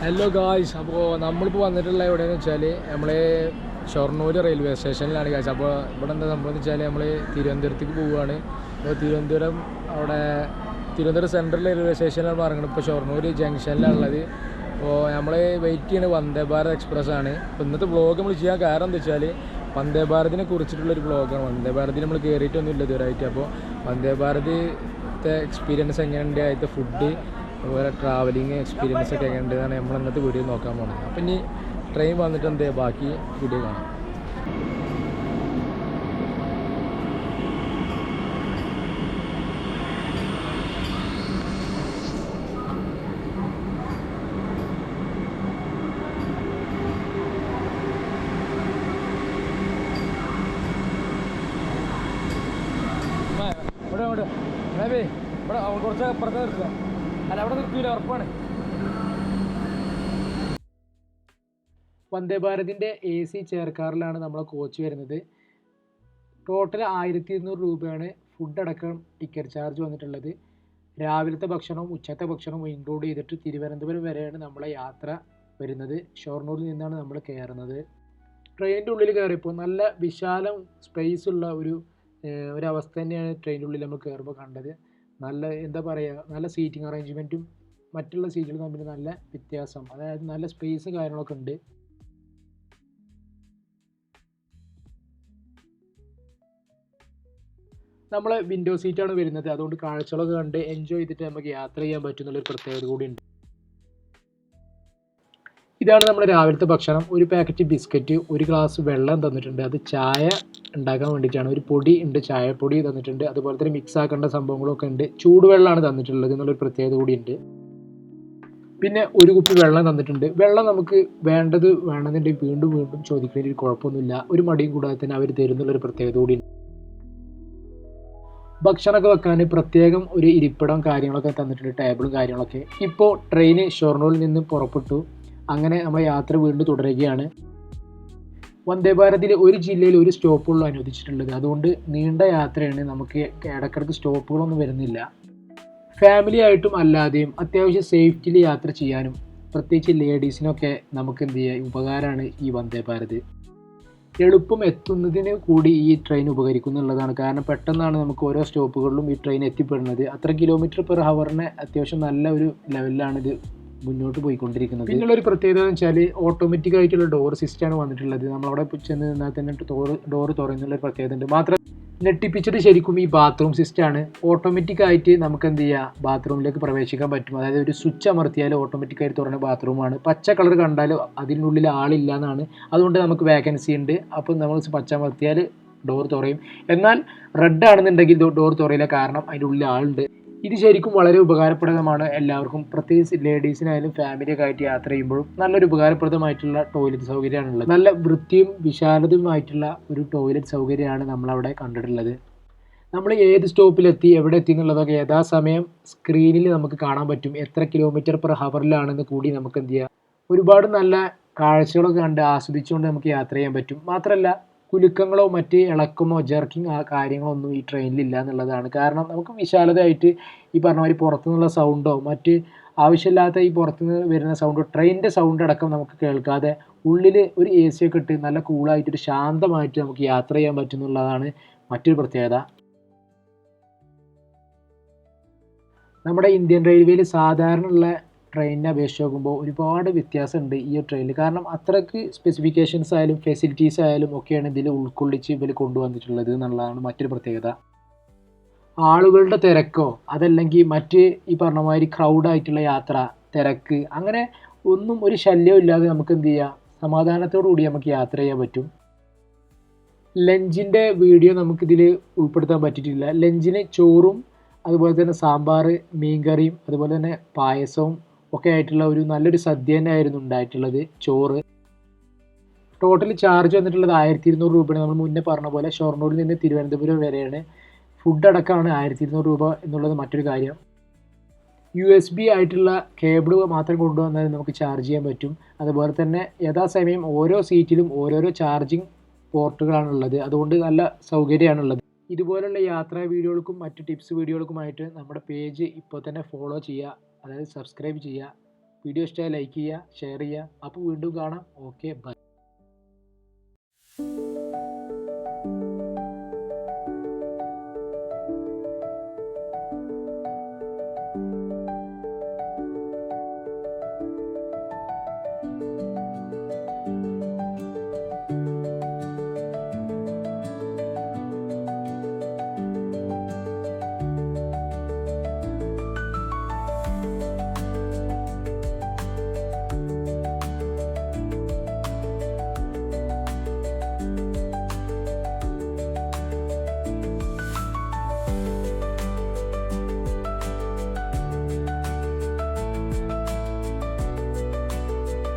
Hello guys അപ്പോൾ നമ്മളിപ്പോൾ വന്നിട്ടുള്ള എവിടെയെന്ന് വെച്ചാൽ നമ്മൾ ഷൊർണൂർ റെയിൽവേ സ്റ്റേഷനിലാണ് ഗായ്സ് അപ്പോൾ ഇവിടെ എന്താ സംഭവം എന്ന് വെച്ചാൽ നമ്മൾ തിരുവനന്തപുരത്തേക്ക് പോവുകയാണ്. അപ്പോൾ തിരുവനന്തപുരം അവിടെ തിരുവനന്തപുരം സെൻട്രൽ റെയിൽവേ സ്റ്റേഷനിലാണ് പറയുന്നത് ഇപ്പോൾ ഷൊർണൂർ ജംഗ്ഷനിലാണുള്ളത് അപ്പോൾ നമ്മൾ വെയിറ്റ് ചെയ്യുന്നത് വന്ദേ ഭാരത് എക്സ്പ്രസ് ആണ്. അപ്പോൾ ഇന്നത്തെ ബ്ലോഗ് നമ്മൾ ചെയ്യാൻ കാരണം എന്താ വെച്ചാൽ വന്ദേ ഭാരതിനെ കുറിച്ചിട്ടുള്ളൊരു വ്ളോഗാണ് വന്ദേ ഭാരതിൽ നമ്മൾ കയറിയിട്ടൊന്നും ഇല്ല ഇതുവരായിട്ട് അപ്പോൾ വന്ദേ ഭാരത് എക്സ്പീരിയൻസ് എങ്ങനെയുണ്ട്? അതിന്റെ ഫുഡ് അതുപോലെ ട്രാവലിംഗ് എക്സ്പീരിയൻസ് ഒക്കെ എങ്ങനെയുണ്ടെന്നാണ് നമ്മൾ ഇന്നത്തെ വീഡിയോ നോക്കാൻ പോകുന്നത് അപ്പം ഇനി ട്രെയിൻ വന്നിട്ട് എന്തേ ബാക്കി വീഡിയോ കാണാം. ഇവിടെ ഇവിടെ. ഇവിടെ കുറച്ച് അപ്പുറത്ത് നിർത്തുക അല്ല അവിടെ നിർത്തൂല ഉറപ്പാണ്. വന്ദേ ഭാരതിന്റെ എ സി ചെയർക്കാറിലാണ് നമ്മളെ കോച്ച് വരുന്നത്. ടോട്ടൽ ആയിരത്തി ഇരുന്നൂറ് രൂപയാണ് ഫുഡ് അടക്കം ടിക്കറ്റ് ചാർജ് വന്നിട്ടുള്ളത്. രാവിലത്തെ ഭക്ഷണവും ഉച്ചത്തെ ഭക്ഷണവും ഇൻക്ലൂഡ് ചെയ്തിട്ട് തിരുവനന്തപുരം വരെയാണ് നമ്മളെ യാത്ര വരുന്നത്. ഷൊർണൂരിൽ നിന്നാണ് നമ്മൾ കയറുന്നത് ട്രെയിനിന്റെ ഉള്ളിൽ കയറിയപ്പോൾ നല്ല വിശാലം സ്പേസ് ഉള്ള ഒരു ഒരവസ്ഥ തന്നെയാണ് ട്രെയിനിന്റെ ഉള്ളിൽ നമ്മൾ കയറുമ്പോൾ കണ്ടത്. നല്ല എന്താ പറയുക നല്ല സീറ്റിംഗ് അറേഞ്ച്മെന്റും മറ്റുള്ള സീറ്റുകൾ തമ്മിൽ നല്ല വ്യത്യാസം. അതായത് നല്ല സ്പേസ് കാര്യങ്ങളൊക്കെ ഉണ്ട്. നമ്മൾ വിൻഡോ സീറ്റാണ് വരുന്നത്. അതുകൊണ്ട് കാഴ്ചകളൊക്കെ കണ്ട് എൻജോയ് ചെയ്തിട്ട് നമുക്ക് യാത്ര ചെയ്യാൻ പറ്റുന്നുള്ളൊരു പ്രത്യേകത കൂടിയുണ്ട് ഇതാണ് നമ്മുടെ രാവിലത്തെ ഭക്ഷണം. ഒരു പാക്കറ്റ് ബിസ്ക്കറ്റ് ഒരു ഗ്ലാസ് വെള്ളം തന്നിട്ടുണ്ട്. അത് ചായ ഉണ്ടാക്കാൻ വേണ്ടിയിട്ടാണ്. ഒരു പൊടി ഉണ്ട് ചായപ്പൊടി തന്നിട്ടുണ്ട്. അതുപോലെ തന്നെ മിക്സ് ആക്കേണ്ട സംഭവങ്ങളൊക്കെ ഉണ്ട്. ചൂടുവെള്ളമാണ് തന്നിട്ടുള്ളത് എന്നുള്ളൊരു പ്രത്യേകത കൂടിയുണ്ട് പിന്നെ ഒരു കുപ്പി വെള്ളം തന്നിട്ടുണ്ട്. വെള്ളം നമുക്ക് വേണ്ടത് വേണമെന്നുണ്ടെങ്കിൽ വീണ്ടും വീണ്ടും ചോദിക്കുന്നതിൽ കുഴപ്പമൊന്നുമില്ല. ഒരു മടിയും കൂടാതെ തന്നെ അവർ തരുന്നുള്ളൊരു പ്രത്യേകത കൂടിയുണ്ട് ഭക്ഷണമൊക്കെ വെക്കാൻ പ്രത്യേകം ഒരു ഇരിപ്പിടം കാര്യങ്ങളൊക്കെ തന്നിട്ടുണ്ട് ടേബിളും കാര്യങ്ങളൊക്കെ. ഇപ്പോൾ ട്രെയിന് ഷൊർണൂരിൽ നിന്ന് പുറപ്പെട്ടു. അങ്ങനെ നമ്മൾ യാത്ര വീണ്ടും തുടരുകയാണ്. വന്ദേ ഭാരതിൽ ഒരു ജില്ലയിൽ ഒരു സ്റ്റോപ്പുള്ളൂ അനുവദിച്ചിട്ടുള്ളത്. അതുകൊണ്ട് നീണ്ട യാത്രയാണ് നമുക്ക് ഇടക്കിടക്ക് സ്റ്റോപ്പുകളൊന്നും വരുന്നില്ല. ഫാമിലി ആയിട്ടും അല്ലാതെയും അത്യാവശ്യം സേഫ്റ്റിയിൽ യാത്ര ചെയ്യാനും പ്രത്യേകിച്ച് ലേഡീസിനൊക്കെ നമുക്ക് എന്ത് ചെയ്യുക ഉപകാരമാണ് ഈ വന്ദേ ഭാരത്. എളുപ്പം എത്തുന്നതിന് കൂടി ഈ ട്രെയിൻ ഉപകരിക്കും എന്നുള്ളതാണ്. കാരണം പെട്ടെന്നാണ് നമുക്ക് ഓരോ സ്റ്റോപ്പുകളിലും ഈ ട്രെയിൻ എത്തിപ്പെടുന്നത്. അത്ര കിലോമീറ്റർ പെർ ഹവറിന് അത്യാവശ്യം നല്ല ഒരു ലെവലിലാണ് ഇത് മുന്നോട്ട് പോയിക്കൊണ്ടിരിക്കുന്നത്. പിന്നുള്ള ഒരു പ്രത്യേകത എന്ന് വെച്ചാൽ ഓട്ടോമാറ്റിക് ആയിട്ടുള്ള ഡോർ സിസ്റ്റമാണ് വന്നിട്ടുള്ളത്. നമ്മളവിടെ ചെന്ന് നിന്നാൽ തന്നെ ഡോർ ഡോർ തുറന്നുള്ള ഒരു പ്രത്യേകത ഉണ്ട്. മാത്രം ഞെട്ടിപ്പിച്ചത് ശരിക്കും ഈ ബാത്റൂം സിസ്റ്റമാണ് ഓട്ടോമാറ്റിക് ആയിട്ട് നമുക്ക് എന്ത് ചെയ്യുക ബാത്റൂമിലേക്ക് പ്രവേശിക്കാൻ പറ്റും. അതായത് ഒരു സ്വിച്ച് അമർത്തിയാൽ ഓട്ടോമാറ്റിക് ആയിട്ട് തുറന്ന ബാത്റൂമാണ് പച്ച കളർ കണ്ടാൽ അതിനുള്ളിൽ ആളില്ല എന്നാണ്. അതുകൊണ്ട് നമുക്ക് വേക്കൻസി ഉണ്ട്. അപ്പം നമ്മൾ പച്ച അമർത്തിയാൽ ഡോർ തുറയും. എന്നാൽ റെഡ് ആണെന്നുണ്ടെങ്കിൽ ഡോർ തുറയില്ല. കാരണം അതിനുള്ളിൽ ആളുണ്ട്. ഇത് ശരിക്കും വളരെ ഉപകാരപ്രദമാണ് എല്ലാവർക്കും. പ്രത്യേകിച്ച് ലേഡീസിനായാലും ഫാമിലിയൊക്കെ ആയിട്ട് യാത്ര ചെയ്യുമ്പോഴും നല്ലൊരു ഉപകാരപ്രദമായിട്ടുള്ള ടോയ്ലറ്റ് സൗകര്യമാണുള്ളത്. നല്ല വൃത്തിയും വിശാലതയുമായിട്ടുള്ള ഒരു ടോയ്ലറ്റ് സൗകര്യമാണ് നമ്മളവിടെ കണ്ടിട്ടുള്ളത്. നമ്മൾ ഏത് സ്റ്റോപ്പിലെത്തി എവിടെ എത്തി എന്നുള്ളതൊക്കെ യഥാസമയം സ്ക്രീനിൽ നമുക്ക് കാണാൻ പറ്റും. എത്ര കിലോമീറ്റർ പെർ ഹവറിലാണെന്ന് കൂടി നമുക്ക് എന്ത് ചെയ്യാം? ഒരുപാട് നല്ല കാഴ്ചകളൊക്കെ കണ്ട് ആസ്വദിച്ചുകൊണ്ട് നമുക്ക് യാത്ര ചെയ്യാൻ പറ്റും. മാത്രമല്ല കുലുക്കങ്ങളോ മറ്റ് ഇളക്കമോ ജർക്കിങ് ആ കാര്യങ്ങളോ ഒന്നും ഈ ട്രെയിനിൽ ഇല്ല എന്നുള്ളതാണ്. കാരണം നമുക്ക് വിശാലതയായിട്ട് ഈ പറഞ്ഞ മാതിരി പുറത്തുനിന്നുള്ള സൗണ്ടോ മറ്റ് ആവശ്യമില്ലാത്ത ഈ പുറത്തുനിന്ന് വരുന്ന സൗണ്ടോ ട്രെയിനിന്റെ സൗണ്ട് അടക്കം നമുക്ക് കേൾക്കാതെ ഉള്ളിൽ ഒരു എ സി ഒക്കെ ഇട്ട് നല്ല കൂളായിട്ടൊരു ശാന്തമായിട്ട് നമുക്ക് യാത്ര ചെയ്യാൻ പറ്റുന്നുള്ളതാണ് മറ്റൊരു പ്രത്യേകത. നമ്മുടെ ഇന്ത്യൻ റെയിൽവേയിൽ സാധാരണ ഉള്ള ട്രെയിനിനെ അപേക്ഷിച്ച് നോക്കുമ്പോൾ ഒരുപാട് വ്യത്യാസമുണ്ട് ഈ ട്രെയിനിൽ കാരണം അത്രയ്ക്ക് സ്പെസിഫിക്കേഷൻസ് ആയാലും ഫെസിലിറ്റീസ് ആയാലും ഒക്കെയാണ് ഇതിൽ ഉൾക്കൊള്ളിച്ച് ഇവർ കൊണ്ടുവന്നിട്ടുള്ളത് എന്നുള്ളതാണ് മറ്റൊരു പ്രത്യേകത. ആളുകളുടെ തിരക്കോ അതല്ലെങ്കിൽ മറ്റ് ഈ പറഞ്ഞ മാതിരി ക്രൗഡായിട്ടുള്ള യാത്ര തിരക്ക് അങ്ങനെ ഒന്നും ഒരു ശല്യവും ഇല്ലാതെ നമുക്ക് എന്ത് ചെയ്യാം? സമാധാനത്തോടു കൂടി നമുക്ക് യാത്ര ചെയ്യാൻ പറ്റും. ലഞ്ചിന്റെ വീഡിയോ നമുക്കിതിൽ ഉൾപ്പെടുത്താൻ പറ്റിയിട്ടില്ല. ലഞ്ചിന് ചോറും അതുപോലെ തന്നെ സാമ്പാർ മീൻകറിയും അതുപോലെ തന്നെ പായസവും ഒക്കെ ആയിട്ടുള്ള ഒരു നല്ലൊരു സദ്യ തന്നെയായിരുന്നു ഉണ്ടായിട്ടുള്ളത് ചോറ്. ടോട്ടൽ ചാർജ് വന്നിട്ടുള്ളത് ആയിരത്തി ഇരുന്നൂറ് രൂപയാണ്. നമ്മൾ മുന്നേ പറഞ്ഞ പോലെ ഷൊർണൂരിൽ നിന്ന് തിരുവനന്തപുരം വരെയാണ് ഫുഡ് അടക്കമാണ് ആയിരത്തി ഇരുന്നൂറ് രൂപ എന്നുള്ളത് മറ്റൊരു കാര്യം. യു എസ് ബി ആയിട്ടുള്ള കേബിൾ മാത്രം കൊണ്ടുവന്നാൽ നമുക്ക് ചാർജ് ചെയ്യാൻ പറ്റും. അതുപോലെ തന്നെ യഥാസമയം ഓരോ സീറ്റിലും ഓരോരോ ചാർജിങ് പോർട്ടുകളാണുള്ളത് അതുകൊണ്ട് നല്ല സൗകര്യമാണുള്ളത് ഇതുപോലുള്ള യാത്രാ വീഡിയോകൾക്കും മറ്റ് ടിപ്സ് വീഡിയോകൾക്കുമായിട്ട് നമ്മുടെ പേജ് ഇപ്പോൾ തന്നെ ഫോളോ ചെയ്യുക. അതായത് സബ്സ്ക്രൈബ് ചെയ്യുക വീഡിയോ ഇഷ്ടമായി ലൈക്ക് ചെയ്യുക ഷെയർ ചെയ്യുക. അപ്പോൾ വീണ്ടും കാണാം. Okay bye